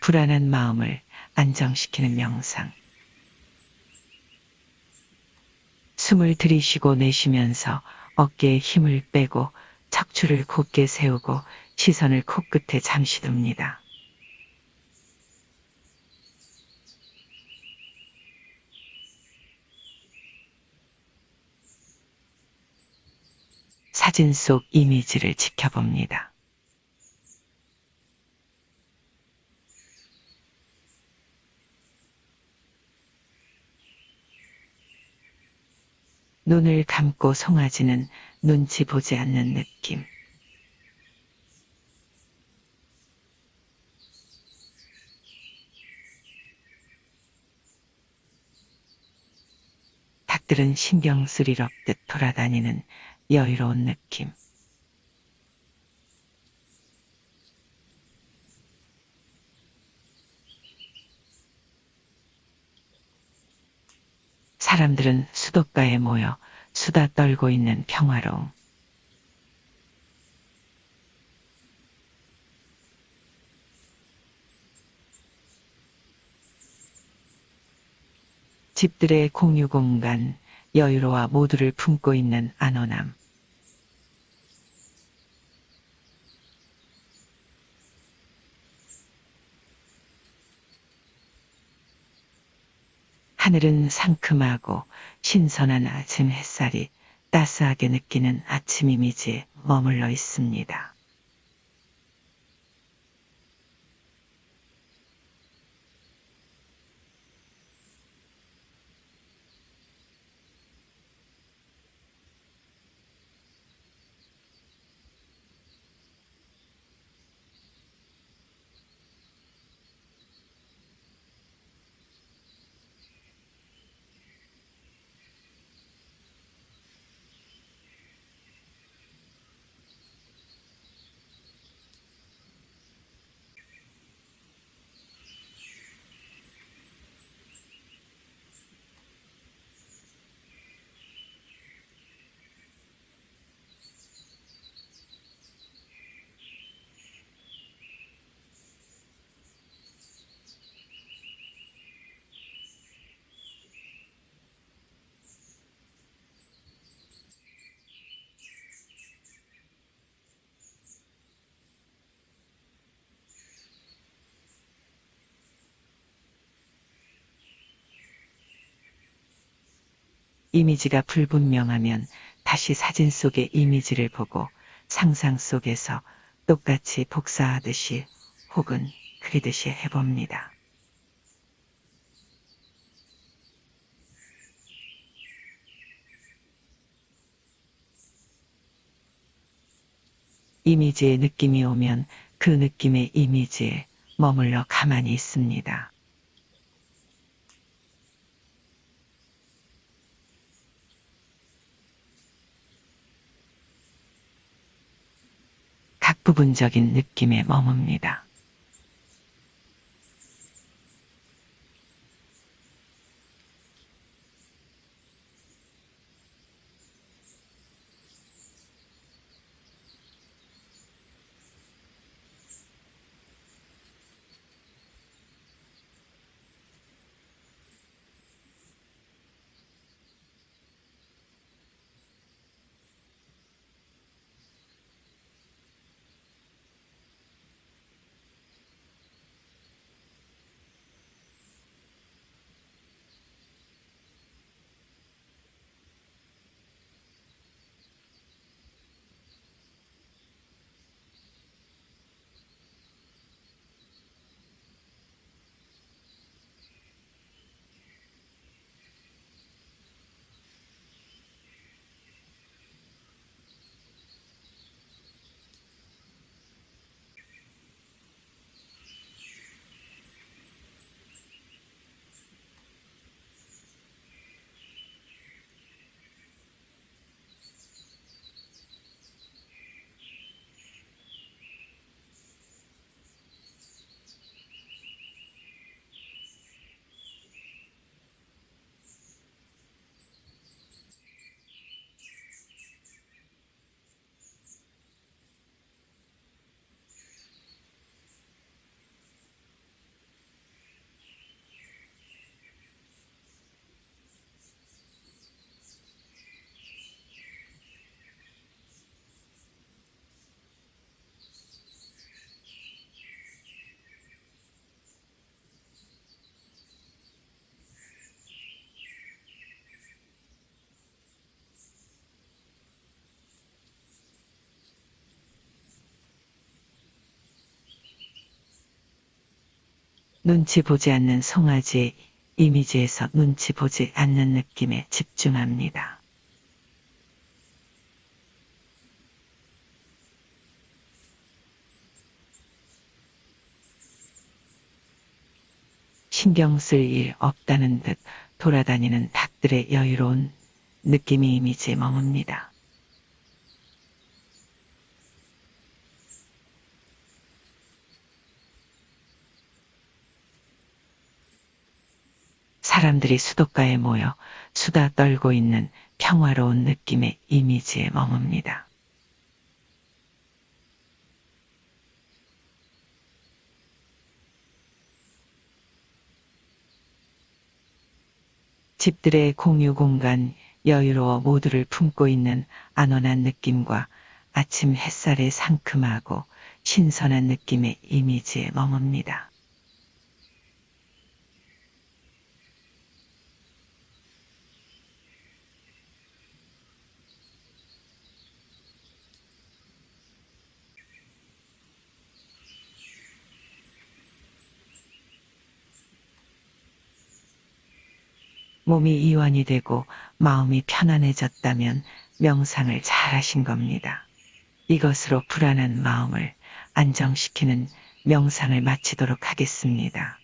불안한 마음을 안정시키는 명상. 숨을 들이쉬고 내쉬면서 어깨에 힘을 빼고 척추를 곧게 세우고 시선을 코끝에 잠시 둡니다. 사진 속 이미지를 지켜봅니다. 눈을 감고 송아지는 눈치 보지 않는 느낌. 닭들은 신경 쓰리럽 듯 돌아다니는 여유로운 느낌. 사람들은 수도가에 모여 수다 떨고 있는 평화로움. 집들의 공유 공간, 여유로와 모두를 품고 있는 안원함. 하늘은 상큼하고 신선한 아침 햇살이 따스하게 느끼는 아침 이미지에 머물러 있습니다. 이미지가 불분명하면 다시 사진 속의 이미지를 보고 상상 속에서 똑같이 복사하듯이 혹은 그리듯이 해봅니다. 이미지의 느낌이 오면 그 느낌의 이미지에 머물러 가만히 있습니다. 부분적인 느낌에 머뭅니다. 눈치 보지 않는 송아지의 이미지에서 눈치 보지 않는 느낌에 집중합니다. 신경 쓸 일 없다는 듯 돌아다니는 닭들의 여유로운 느낌이 이미지에 머뭅니다. 사람들이 수도가에 모여 수다 떨고 있는 평화로운 느낌의 이미지에 머뭅니다. 집들의 공유 공간, 여유로워 모두를 품고 있는 안원한 느낌과 아침 햇살의 상큼하고 신선한 느낌의 이미지에 머뭅니다. 몸이 이완이 되고 마음이 편안해졌다면 명상을 잘 하신 겁니다. 이것으로 불안한 마음을 안정시키는 명상을 마치도록 하겠습니다.